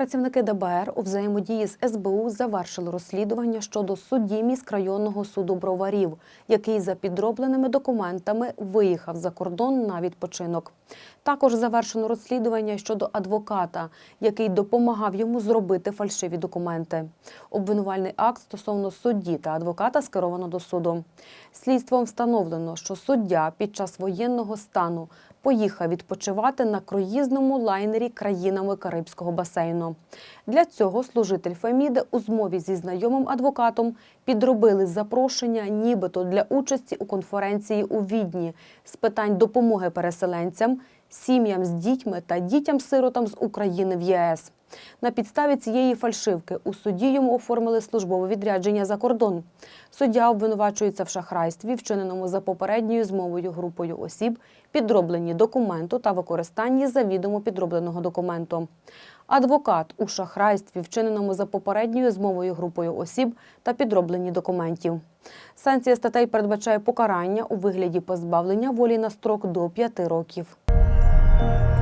Працівники ДБР у взаємодії з СБУ завершили розслідування щодо судді міськрайонного суду броварів, який за підробленими документами виїхав за кордон на відпочинок. Також завершено розслідування щодо адвоката, який допомагав йому зробити фальшиві документи. Обвинувальний акт стосовно судді та адвоката скеровано до суду. Слідством встановлено, що суддя під час воєнного стану поїхав відпочивати на круїзному лайнері країнами Карибського басейну. Для цього служитель Феміди у змові зі знайомим адвокатом підробили запрошення, нібито для участі у конференції у Відні. З питань допомоги переселенцям, сім'ям з дітьми та дітям-сиротам з України в ЄС. На підставі цієї фальшивки у суді йому оформили службове відрядження за кордон. Суддя обвинувачується в шахрайстві, вчиненому за попередньою змовою групою осіб, підробленні документу та використанні завідомо підробленого документу. Адвокат у шахрайстві, вчиненому за попередньою змовою групою осіб та підробленні документів. Санкція статей передбачає покарання у вигляді позбавлення волі на строк до 5 років. Bye.